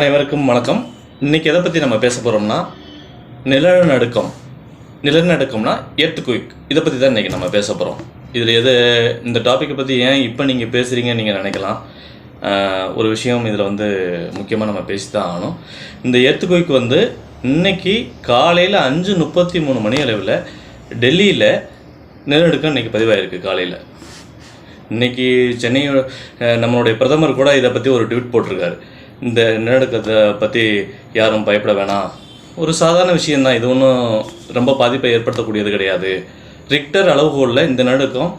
அனைவருக்கும் வணக்கம். இன்றைக்கி எதை பற்றி நம்ம பேச போகிறோம்னா நிலநடுக்கம். நிலநடுக்கம்னா எர்த்குயிக் இதை பற்றி தான் இன்றைக்கி நம்ம பேச போகிறோம் இதில் எது இந்த டாப்பிக்கை பற்றி ஏன் இப்போ நீங்கள் பேசுகிறீங்கன்னு நீங்கள் நினைக்கலாம். ஒரு விஷயம் இதில் வந்து முக்கியமாக நம்ம பேசி தான் ஆகணும். இந்த எர்த்குயிக் வந்து இன்னைக்கு காலையில் அஞ்சு முப்பத்தி மூணு மணி அளவில் டெல்லியில் நிலநடுக்கம் இன்றைக்கி பதிவாயிருக்கு காலையில். இன்னைக்கு சென்னை நம்மளுடைய பிரதமர் கூட இதை பற்றி ஒரு ட்வீட் போட்டிருக்காரு. இந்த நிலநடுக்கத்தை பற்றி யாரும் பயப்பட வேணாம். ஒரு சாதாரண விஷயந்தான் இது ஒன்றும் ரொம்ப பாதிப்பை ஏற்படுத்தக்கூடியது கிடையாது. ரிக்டர் அளவுகோலில் இந்த நிலநடுக்கம்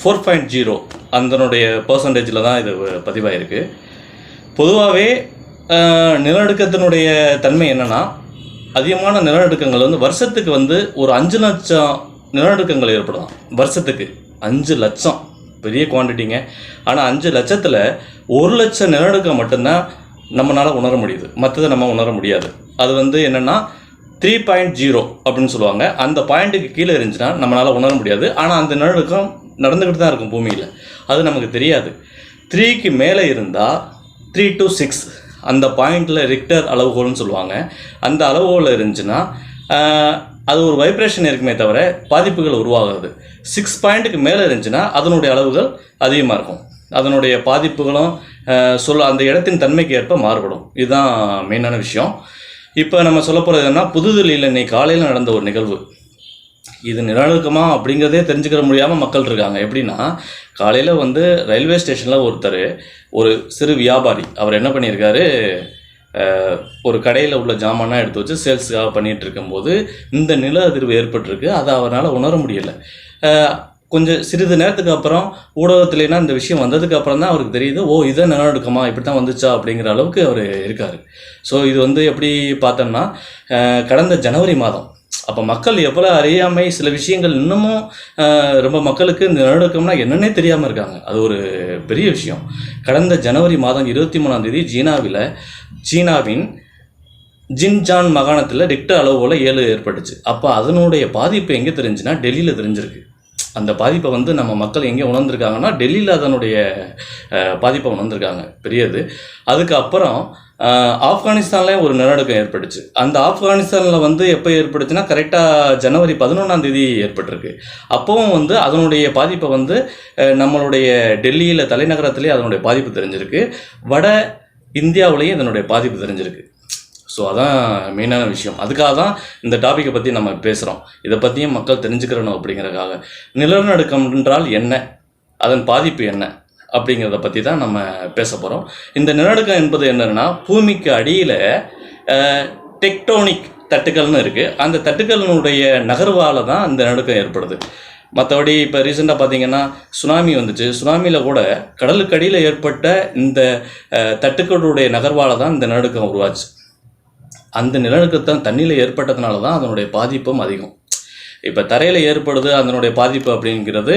ஃபோர் பாயிண்ட் ஜீரோ அதனுடைய பர்சன்டேஜில் தான் இது பதிவாயிருக்கு. பொதுவாகவே நிலநடுக்கத்தினுடைய தன்மை என்னன்னா அதிகமான நிலநடுக்கங்கள் வந்து வருஷத்துக்கு வந்து ஒரு அஞ்சு லட்சம் நிலநடுக்கங்கள் ஏற்படலாம். வருஷத்துக்கு அஞ்சு லட்சம். பெரிய குவான்டிட்டிங்க ஆனால் அஞ்சு லட்சத்தில் ஒரு லட்சம் நிலநடுக்கம் மட்டும்தான் நம்மளால் உணர முடியுது. மற்றதை நம்ம உணர முடியாது. அது வந்து என்னென்னா த்ரீ பாயிண்ட் ஜீரோ அப்படின்னு சொல்லுவாங்க. அந்த பாயிண்ட்டுக்கு கீழே இருந்துச்சுன்னா நம்மளால் உணர முடியாது. ஆனால் அந்த நிலநடுக்கம் நடந்துக்கிட்டு தான் இருக்கும் பூமியில். அது நமக்கு தெரியாது. த்ரீக்கு மேலே இருந்தால் த்ரீ டு சிக்ஸ் அந்த பாயிண்டில் ரிக்டர் அளவுகோல்னு சொல்லுவாங்க. அந்த அளவுகோல் இருந்துச்சுன்னா அது ஒரு வைப்ரேஷன் இருக்குமே தவிர பாதிப்புகள் உருவாகிறது சிக்ஸ் பாயிண்ட்டுக்கு மேலே இருந்துச்சுன்னா அதனுடைய அளவுகள் அதிகமாக இருக்கும். அதனுடைய பாதிப்புகளும் சொல் சொல்ல அந்த இடத்தின் தன்மைக்கு ஏற்ப மாறுபடும். இதுதான் மெயினான விஷயம். இப்போ நம்ம சொல்ல போகிறது புதுதில்லியில் இன்னைக்கு காலையில் நடந்த ஒரு நிகழ்வு. இது நிலநடுக்கமா அப்படிங்கிறதே தெரிஞ்சுக்கிற முடியாமல் மக்கள் இருக்காங்க. எப்படின்னா காலையில் வந்து ரயில்வே ஸ்டேஷனில் ஒருத்தர் ஒரு சிறு வியாபாரி அவர் என்ன பண்ணியிருக்காரு ஒரு கடையில் உள்ள ஜாமானாக எடுத்து வச்சு சேல்ஸுக்காக பண்ணிகிட்டு இருக்கும்போது இந்த நில அதிர்வு ஏற்பட்டிருக்கு. அதை அவரால் உணர முடியலை. கொஞ்சம் சிறிது நேரத்துக்கு அப்புறம் ஊடகத்துலனா இந்த விஷயம் வந்ததுக்கு அப்புறம் தான் அவருக்கு தெரியுது ஓ இதை நிலநடுக்கமா இப்படி தான் வந்துச்சா? அப்படிங்கிற அளவுக்கு அவர் இருக்கார். ஸோ இது வந்து எப்படி பார்த்தோம்னா கடந்த ஜனவரி மாதம். அப்போ மக்கள் எவ்வளோ அறியாமை சில விஷயங்கள் இன்னமும் ரொம்ப மக்களுக்கு இந்த நிலநடுக்கம்னா என்னன்னே தெரியாமல் இருக்காங்க. அது ஒரு பெரிய விஷயம். கடந்த ஜனவரி மாதம் இருபத்தி மூணாம் தேதி சீனாவில் சீனாவின் ஜின்ஜான் மாகாணத்தில் ரிக்டர் அளவுகோல ஏழு ஏற்பட்டுச்சு. அப்போ அதனுடைய பாதிப்பு எங்கே தெரிஞ்சுன்னா டெல்லியில் தெரிஞ்சிருக்கு. அந்த பாதிப்பை வந்து நம்ம மக்கள் எங்கே உணர்ந்திருக்காங்கன்னா டெல்லியில் அதனுடைய பாதிப்பை உணர்ந்திருக்காங்க. பெரியது. அதுக்கப்புறம் ஆப்கானிஸ்தானில் ஒரு நிலநடுக்கம் ஏற்பட்டுச்சு. அந்த ஆப்கானிஸ்தானில் வந்து எப்போ ஏற்பட்டுச்சுன்னா கரெக்டாக ஜனவரி பதினொன்றாம் தேதி ஏற்பட்டிருக்கு. அப்போவும் வந்து அதனுடைய பாதிப்பை வந்து நம்மளுடைய டெல்லியில் தலைநகரத்திலே அதனுடைய பாதிப்பு தெரிஞ்சிருக்கு. வட இந்தியாவிலேயும் இதனுடைய பாதிப்பு தெரிஞ்சிருக்கு. ஸோ அதான் மெயினான விஷயம். அதுக்காக தான் இந்த டாப்பிக்கை பற்றி நம்ம பேசுகிறோம் இதை பற்றியும் மக்கள் தெரிஞ்சுக்கிறணும் அப்படிங்கிறதுக்காக. நிலநடுக்கம் என்றால் என்ன? அதன் பாதிப்பு என்ன? அப்படிங்கிறத பற்றி தான் நம்ம பேச போகிறோம் இந்த நிலநடுக்கம் என்பது என்னன்னா பூமிக்கு அடியில் டெக்டோனிக் தட்டுக்கள்னு இருக்குது அந்த தட்டுக்களினுடைய நகர்வால் தான் இந்த நடுக்கம் ஏற்படுது. மற்றபடி இப்போ ரீசெண்டாக பார்த்தீங்கன்னா சுனாமி வந்துச்சு. சுனாமியில் கூட கடலுக்கு அடியில் ஏற்பட்ட இந்த தட்டுக்களுடைய நகர்வால் தான் இந்த நிலநடுக்கம் உருவாச்சு. அந்த நிலநடுக்கத்தான் தண்ணியில் ஏற்பட்டதுனால தான் அதனுடைய பாதிப்பும் அதிகம். இப்போ தரையில் ஏற்படுது அதனுடைய பாதிப்பு அப்படிங்கிறது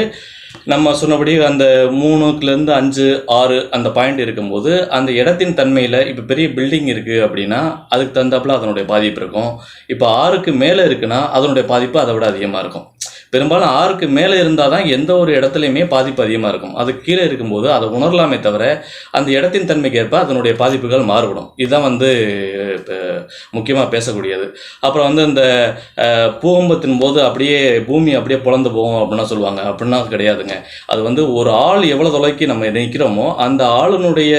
நம்ம சொன்னபடி அந்த மூணுக்குலேருந்து அஞ்சு ஆறு அந்த பாயிண்ட் இருக்கும்போது அந்த இடத்தின் தன்மையில் இப்போ பெரிய பில்டிங் இருக்குது அப்படின்னா அதுக்கு தகுந்தாப்புல அதனுடைய பாதிப்பு இருக்கும். இப்போ ஆறுக்கு மேலே இருக்குன்னா அதனுடைய பாதிப்பு அதை விட அதிகமாக இருக்கும். பெரும்பாலும் ஆறுக்கு மேலே இருந்தால் தான் எந்த ஒரு இடத்துலையுமே பாதிப்பு அதிகமாக இருக்கும். அது கீழே இருக்கும்போது அதை உணரலாமே தவிர அந்த இடத்தின் தன்மைக்கு ஏற்ப அதனுடைய பாதிப்புகள் மாறுபடும். இதுதான் வந்து இப்போ முக்கியமாக பேசக்கூடியது. அப்புறம் வந்து இந்த பூகம்பத்தின் போது அப்படியே பூமி அப்படியே புலந்து போகும் அப்படின்னா சொல்லுவாங்க. அப்படின்னா கிடையாதுங்க. அது வந்து ஒரு ஆள் எவ்வளோ தொலைக்கு நம்ம நிற்கிறோமோ அந்த ஆளுனுடைய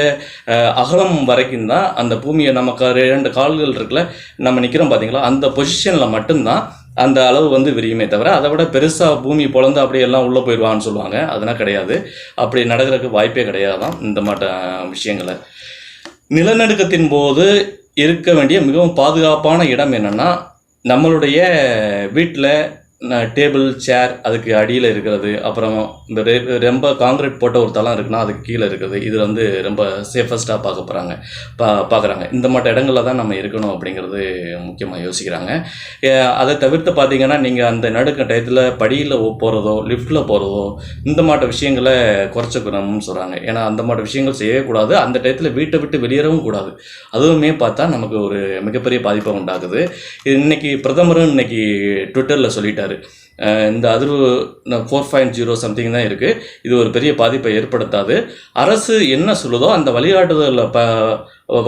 அகலம் வரைக்கும் தான் அந்த பூமியை நமக்கு ரெண்டு கால்கள் இருக்குல்ல நம்ம நிற்கிறோம் பார்த்தீங்களா அந்த பொசிஷனில் மட்டும்தான் அந்த அளவு வந்து விரியுமே தவிர அதை விட பெருசாக பூமி பொழந்து அப்படியே எல்லாம் உள்ளே போயிடுவான்னு சொல்லுவாங்க. அதெல்லாம் கிடையாது. அப்படி நடக்கிறதுக்கு வாய்ப்பே கிடையாதான் இந்த மாட்ட விஷயங்களை. நிலநடுக்கத்தின் போது இருக்க வேண்டிய மிகவும் பாதுகாப்பான இடம் என்னென்னா நம்மளுடைய வீட்டில் டேபிள் சேர் அதுக்கு அடியில் இருக்கிறது. அப்புறம் இந்த ரெ- ரொம்ப காங்கிரீட் போட்ட ஒரு தளம் இருக்குன்னா அதுக்கு கீழே இருக்குது இது வந்து ரொம்ப சேஃபஸ்ட்டாக பார்க்க போகிறாங்க பா பார்க்குறாங்க. இந்த மாட்ட இடங்களில் தான் நம்ம இருக்கணும் அப்படிங்கிறது முக்கியமாக யோசிக்கிறாங்க. அதை தவிர்த்து பார்த்தீங்கன்னா நீங்கள் அந்த நடுக்க டயத்தில் படியில் போகிறதோ லிஃப்ட்டில் போகிறதோ இந்த மாட்ட விஷயங்களை குறைச்சிக்கணும்னு சொல்கிறாங்க ஏன்னா அந்த மாட்ட விஷயங்கள் செய்யவே கூடாது அந்த டயத்தில் வீட்டை விட்டு வெளியேறவும் கூடாது. அதுவுமே பார்த்தா நமக்கு ஒரு மிகப்பெரிய பாதிப்பை உண்டாகுது இது இன்னைக்கு பிரதமரும் இன்னைக்கு ட்விட்டரில் சொல்லிட்டாரு. அஹ் இந்த அதிர்வு ஃபோர் பாயிண்ட் ஜீரோ சம்திங் தான் இருக்குது இது ஒரு பெரிய பாதிப்பை ஏற்படுத்தாது. அரசு என்ன சொல்லுதோ அந்த வழிகாட்டுதலில் ப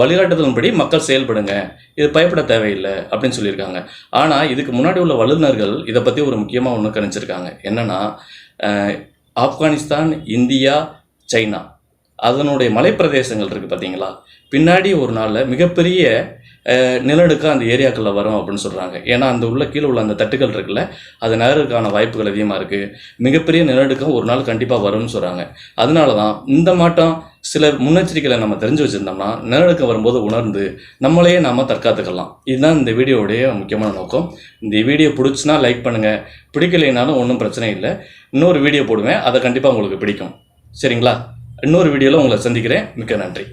வழிகாட்டுதலின்படி மக்கள் செயல்படுங்க. இது பயப்பட தேவையில்லை அப்படின்னு சொல்லியிருக்காங்க. ஆனால் இதுக்கு முன்னாடி உள்ள வல்லுநர்கள் இதை பற்றி ஒரு முக்கியமாக ஒன்று கணிச்சிருக்காங்க. என்னென்னா ஆப்கானிஸ்தான் இந்தியா சைனா. அதனுடைய மலைப்பிரதேசங்கள் இருக்குது பார்த்தீங்களா பின்னாடி ஒரு நாளில் மிகப்பெரிய அஹ், நிலநடுக்கம் அந்த ஏரியாக்களில் வரும் அப்படின்னு சொல்கிறாங்க ஏன்னா அந்த உள்ள கீழே உள்ள அந்த தட்டுகள் இருக்குல்ல அது நகருக்கான வாய்ப்புகள் அதிகமாக இருக்குது மிகப்பெரிய நிலநடுக்கம் ஒரு நாள் கண்டிப்பாக வரும்னு சொல்கிறாங்க அதனால தான் இந்த மாட்டம் சில முன்னெச்சரிக்கைகளை நம்ம தெரிஞ்சு வச்சுருந்தோம்னா நிலநடுக்கம் வரும்போது உணர்ந்து நம்மளையே நாம் தற்காத்துக்கலாம். இதுதான் இந்த வீடியோவுடைய முக்கியமான நோக்கம். இந்த வீடியோ பிடிச்சினா லைக் பண்ணுங்கள் பிடிக்கலைனாலும் ஒன்றும் பிரச்சனை இல்லை. இன்னொரு வீடியோ போடுவேன். அதை கண்டிப்பாக உங்களுக்கு பிடிக்கும். சரிங்களா? இன்னொரு வீடியோவில் உங்களை சந்திக்கிறேன். மிக்க நன்றி.